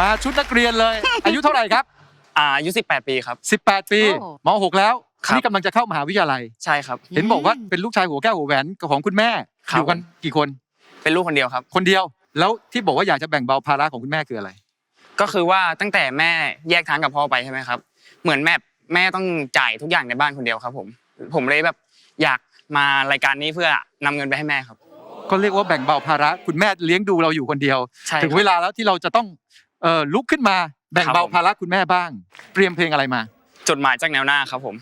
มาชุดนักเรียนเลย อายุเท่าไหร่ครับ อ่าอายุ 18 ปีครับ 18 ปีโอ้ ม .6 แล้วครับ นี่กำลังจะเข้ามหาวิทยาลัย ใช่ครับ เห็นบอกว่าเป็นลูกชายหัวแก้วหัวแหวนของคุณแม่ครับอยู่กันกี่คนเป็นลูกคนเดียวครับ คนเดียว แล้วที่บอกว่าอยากจะแบ่งเบาภาระของคุณแม่คืออะไร ก็คือว่าตั้งแต่แม่แยกทางกับพ่อไปใช่ไหมครับ เหมือนแม่แม่ต้องจ่ายทุกอย่างในบ้านคนเดียวครับผม ผมเลยแบบอยากมารายการนี้เพื่อนำเงินไปให้แม่ครับ ก็เรียกว่าแบ่งเบาภาระ คุณแม่เลี้ยงดูเราอยู่คนเดียว ใช่ถึงครับเวลาแล้วที่เราจะต้อง เอ่อลุกขึ้นมาแบ่งครับเบาผม ภาระคุณแม่บ้าง เตรียมเพลงอะไรมา จดหมายจากแนวหน้าครับผม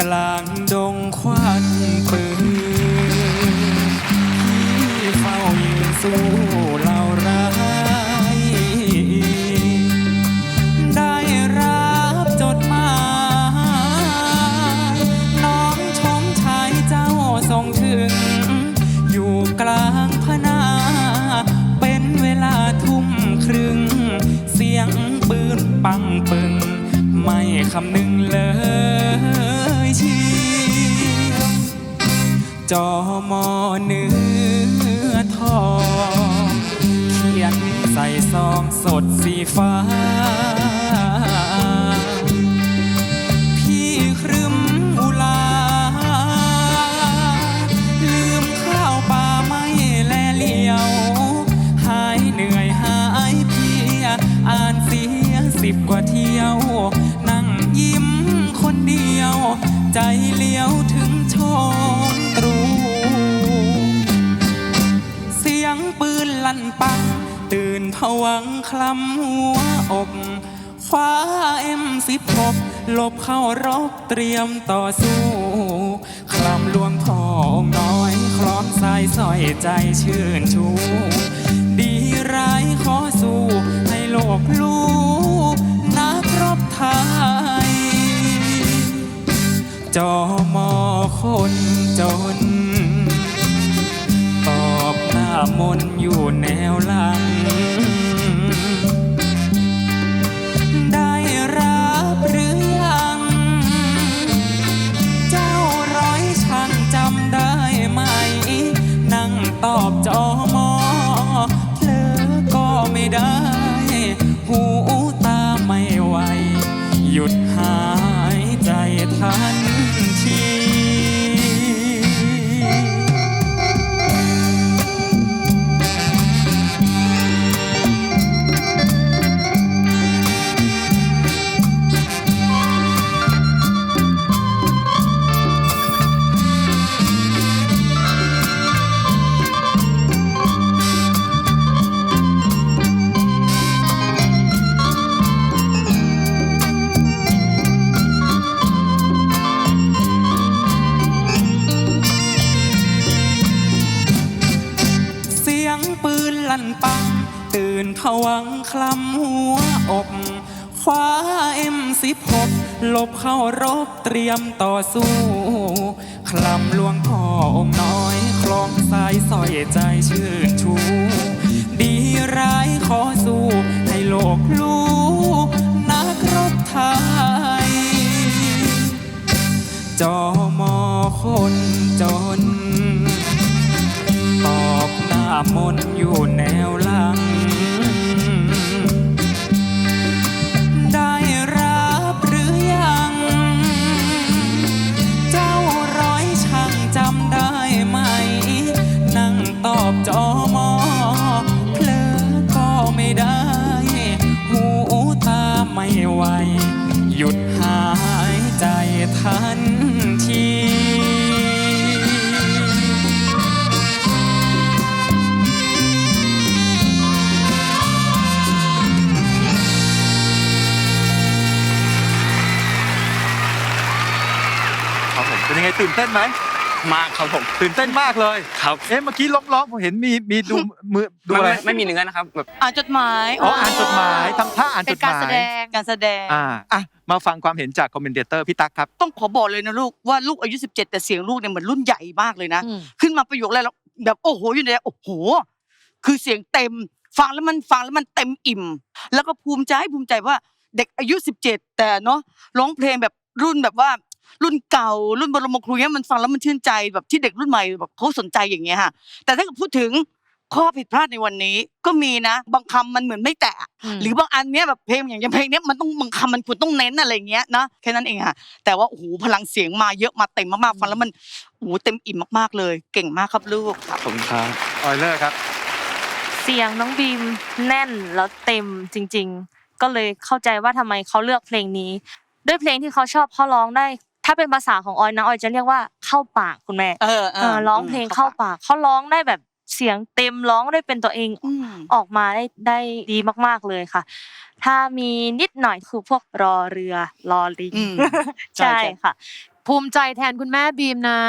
กลางดงควันปืนที่เฝ้ายืนสู้เคำหนึ่งเลยชีจอมอเนื้อทอง เขียนใส่ซองสดสีฟ้า ใจเลี้ยวถึงโชงตรู เสียงปืนลั่นปัง ตื่นผวังคลำหัวอกคว้าเอ็มสิบหกหลบเข้ารบเตรียมต่อสู้ คลำลวงทองน้อย คล้องสายสอยใจชื่นชู ดีร้ายข จน ตอบหน้ามนอยู่แนวหลัง ได้รับหรือยัง เจ้าร้อยช่างจำได้ไหม นั่งตอบจอมอเพลอก็ไม่ได้ หูตาไม่ไหว หยุดหายใจทันที นลั่นปัง ตื่นผวังคลำหัวอกคว้าเอ็มสิบหกลบเข้ารบเตรียมต่อสู้ คลำลวงพ่อองค์น้อย คลองสายสอยใจชื่นชู ดีร้ายขอสู้ ให้โลกรู้นักรบไทย จอมอคนจนต่อ มนอยู่แนวหลัง ได้รับหรือยัง เจ้าร้อยช่างจำได้ไหม นั่งตอบจอมอเพลอก็ไม่ได้ หูตาไม่ไหว หยุดหายใจทัน ยังไงตื่นเต้นไหมมากครับผมตื่นเต้นมากเลย ครับเอ๊ะเมื่อกี้ร้องร้องผมเห็นมีมีดูมือดูไม่อะไรไม่ไม่มีเนื้อนะครับแบบอ่านจดหมายอ๋ออ่านจดหมายทำท่าอ่านเป็จนดการหแสมายดงการแสดงอ่าอะมาฟังความเห็นจากคอมเมนเตอร์พี่ตั๊กครับต้องขอบอกเลยนะลูกว่าลูกอายุ 17 แต่เสียงลูกเนี่ยเหมือนรุ่นใหญ่มากเลยนะอืมขึ้นมาประโยคแรกแล้วแบบโอ้โหอยู่ในโอ้โห คือเสียงเต็ม ฟังแล้วมันฟังแล้วมันเต็มอิ่ม แล้วก็ภูมิใจภูมิใจว่าเด็กอายุ 17 แต่เนาะร้องเพลงแบบรุ่นแบบว่า รุ่นเก่า รุ่นบรมครูเนี้ยมันฟังแล้วมันชื่นใจแบบที่เด็กรุ่นใหม่แบบเขาสนใจอย่างเงี้ยค่ะ แต่ถ้าเกิดพูดถึงข้อผิดพลาดในวันนี้ก็มีนะ บางคำมันเหมือนไม่แตะ หรือบางอันเนี้ยแบบเพลงอย่างอย่างเพลงเนี้ยมันต้องบางคำมันควรต้องเน้นอะไรอย่างเงี้ยนะแค่นั้นเองค่ะแต่ว่าโอ้โหพลังเสียงมาเยอะมาเต็มมากๆฟังแล้วมันโอ้โหเต็มอิ่มมากๆเลย เก่งมากครับลูกครับขอบคุณครับออยเลอร์ครับ เสียงน้องบีมแน่นแล้วเต็มจริง ๆ ก็เลยเข้าใจว่าทำไมเขาเลือกเพลงนี้ ด้วยเพลงที่เขาชอบเขาร้องได้ ถ้าเป็นภาษาของออยนะออยจะเรียกว่าเข้าปากคุณแม่เออเออร้องเพลงเข้าปากเขาร้องได้แบบเสียงเต็มร้องได้เป็นตัวเองอืมออกมาได้ได้ดีมากๆเลยค่ะ ถ้ามีนิดหน่อยคือพวกรอเรือรอลิงอืมใช่ใช่ใช่ค่ะ ภูมิใจแทนคุณแม่บีมนะ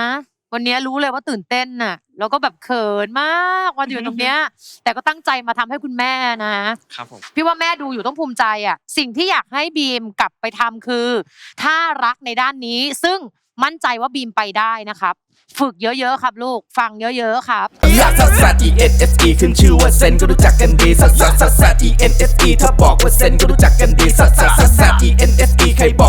วันนี้รู้เลยว่าตื่นเต้นน่ะ แล้วก็แบบเขินมากวันอยู่ตรงเนี้ย แต่ก็ตั้งใจมาทำให้คุณแม่นะครับผม พี่ว่าแม่ดูอยู่ต้องภูมิใจอะ สิ่งที่อยากให้บีมกลับไปทำคือ ถ้ารักในด้านนี้ ซึ่งมั่นใจว่าบีมไปได้นะครับ ฝึกเยอะๆครับ ลูกฟังเยอะๆครับ ลักซัสซัส E N S E ขึ้นชื่อว่าเซนก็รู้จักกันดีซัสซัสซัสซัส E N S E ถ้าบอกว่าเซนก็รู้จักกันดีซัสซัสซัสซัส E N S E ใครบอก